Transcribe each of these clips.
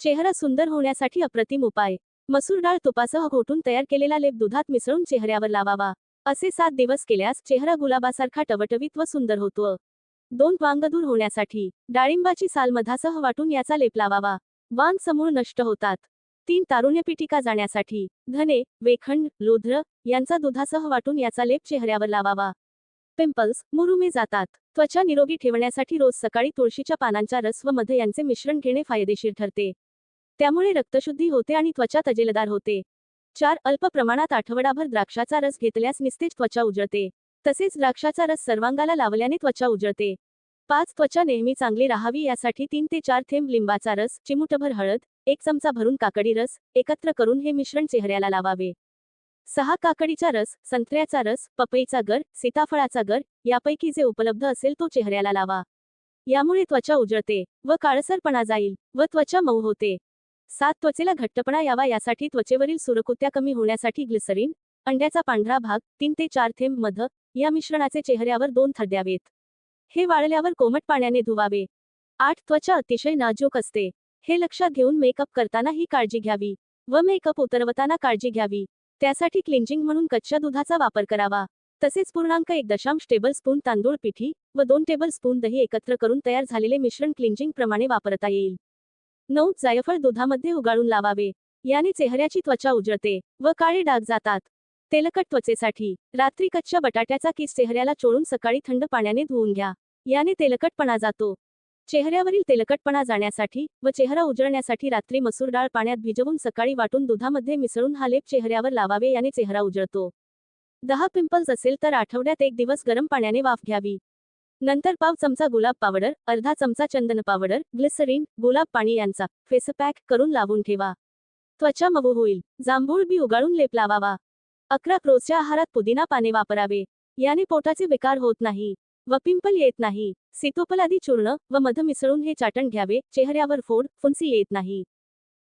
चेहरा सुंदर होण्यासाठी अप्रतिम उपाय. मसूर डाळ तुपासह घोटून तयार केलेला लेप दुधात मिसळून चेहऱ्यावर लावावा. असे सात दिवस केल्यास चेहरा गुलाबासारखा टवटवीत व सुंदर होतो. दोन वांग दूर होण्यासाठी डाळिंबाची साल मधासह वाटून याचा लेप लावावा. वांग समूळ नष्ट होतात. तीन तारुण्यपिटिका जाण्यासाठी धने वेखंड लोध्र यांचा दुधासह वाटून याचा लेप चेहऱ्यावर लावावा. पिंपल्स मुरुमे जातात. त्वचा निरोगी ठेवण्यासाठी रोज सकाळी तुळशीच्या पानांचा रस व मध यांचे मिश्रण घेणे फायदेशीर ठरते. त्यामुळे रक्तशुद्धी होते आणि त्वचा तजेलदार होते. चार अल्प प्रमाणात आठवडाभर द्राक्षाचा रस घेतल्यास निस्तेज त्वचा उजळते. तसेच द्राक्षाचा रस सर्वांगाला लावल्याने त्वचा उजळते. पाच त्वचा नेहमी चांगली राहावी यासाठी तीन ते चार थेंब लिंबाचा रस चिमुटभर हळद एक चमचा भरून काकडी रस एकत्र करून हे मिश्रण चेहऱ्याला लावावे. सहा काकडीचा रस संत्र्याचा रस पपईचा गर सीताफळाचा गर यापैकी जे उपलब्ध असेल तो चेहऱ्याला लावा. यामुळे त्वचा उजळते व काळसरपणा जाईल व त्वचा मऊ होते. सात त्वचेला घट्टपणा यावा यासाठी त्वचेवरील सुरकुत्या कमी होण्यासाठी ग्लिसरीन अंड्याचा पांढरा भाग तीन ते चार थेंब मध या मिश्रणाचे चेहऱ्यावर दोन थर द्यावेत हे वाळल्यावर कोमट पाण्याने धुवावे. आठ त्वचा अतिशय नाजूक असते. हे लक्षात घेऊन मेकअप करताना ही काळजी घ्यावी व मेकअप उतरवताना काळजी घ्यावी. त्यासाठी क्लिंजिंग म्हणून कच्च्या दुधाचा वापर करावा. तसेच पूर्णांक एक दशांश टेबल स्पून तांदूळ पिठी व दोन टेबल स्पून दही एकत्र करून तयार झालेले मिश्रण क्लिंजिंग प्रमाणे वापरता येईल. नऊ जायफळ दुधामध्ये उगाळून लावावे. याने चेहऱ्याची त्वचा उजळते व काळे डाग जातात. तेलकट त्वचेसाठी रात्री कच्च्या बटाट्याचा किस चेहऱ्याला चोळून सकाळी थंड पाण्याने धुवून घ्या. याने तेलकटपणा जातो. चेहऱ्यावरील तेलकटपणा जाण्यासाठी व चेहरा उजळण्यासाठी रात्री मसूर डाळ पाण्यात भिजवून सकाळी वाटून दुधामध्ये मिसळून हा लेप चेहऱ्यावर लावावे याने चेहरा उजळतो. दहा पिंपल्स असेल तर आठवड्यात एक दिवस गरम पाण्याने वाफ घ्यावी. नंतर पाव चमचा गुलाब पावडर अर्धा चमचा चंदन पावडर ग्लिसरीन गुलाब पाणी यांचा फेसपॅक करून लावून ठेवा. त्वचा मऊ होईल. जांभूळ बी उगाळून लेप लावावा. अकरा रोजच्या आहारात पुदिना पाने वापरावे. याने पोटाचे विकार होत नाही व पिंपल येत नाही. सीतोपलादी चूर्ण व मध मिसळून हे चाटण घ्यावे. चेहऱ्यावर फोड फुंसी येत नाही.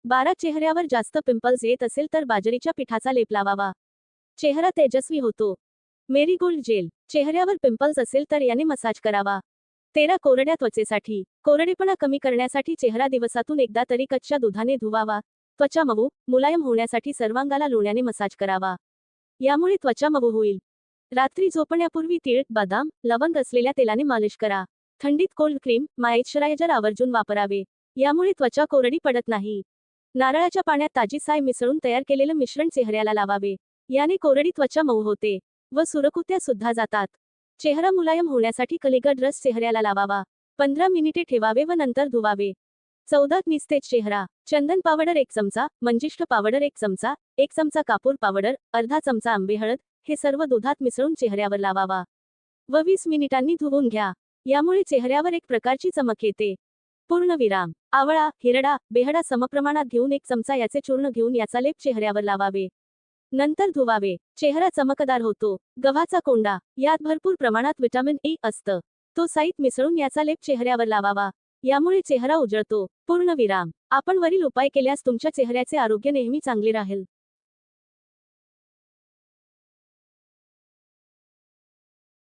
बारा चेहऱ्यावर जास्त पिंपल्स येत असेल तर बाजरीच्या पिठाचा लेप लावावा. चेहरा तेजस्वी होतो. Marigold gel. चेहऱ्यावर पिंपल्स असेल तर याने मसाज करावा. तेरा कोरड्या त्वचेसाठी. कोरडेपणा कमी करण्यासाठी चेहरा दिवसातून एकदा तरी कच्च्या दुधाने धुवावा. त्वचा मऊ मुलायम होण्यासाठी सर्वांगाला लोण्याने मसाज करावा. यामुळे त्वचा मऊ होईल. रात्री झोपण्यापूर्वी तीळ बदाम लवंग असलेल्या तेलाने मालिश करा. थंडीत कोल्ड क्रीम मॉइश्चरायझर आवर्जून वापरावे. यामुळे त्वचा कोरडी पडत नाही. नारळाच्या पाण्यात ताजी साय मिसळून तयार केलेलं मिश्रण चेहऱ्याला लावावे. याने कोरडी त्वचा मऊ होते. व सुरकुत्या सुद्धा जातात. चेहरा मुलायम होण्यासाठी कलिगड रस चेहऱ्याला लावावा. पंधरा मिनिटे ठेवावे व नंतर धुवावे. चौदा निस्तेज चेहरा. चंदन पावडर एक चमचा मंजिष्ठ पावडर एक चमचा एक चमचा कापूर पावडर अर्धा चमचा आंबे हळद हे सर्व दुधात मिसळून चेहऱ्यावर लावावा. व वीस मिनिटांनी धुवून घ्या. यामुळे चेहऱ्यावर एक प्रकारची चमक येते. पूर्णविराम आवळा हिरडा बेहडा समप्रमाणात घेऊन एक चमचा याचे चूर्ण घेऊन याचा लेप चेहऱ्यावर लावावे. नंतर धुवावे. चेहरा चमकदार होतो. गव्हाचा कोंडा. यात भरपूर प्रमाणात विटामिन ए असतं. तो साईत मिसळून याचा लेप चेहऱ्यावर लावावा. यामुळे चेहरा उजळतो. पूर्णविराम आपण वरील उपाय केल्यास तुमच्या चेहऱ्याचे आरोग्य नेहमी चांगले राहील.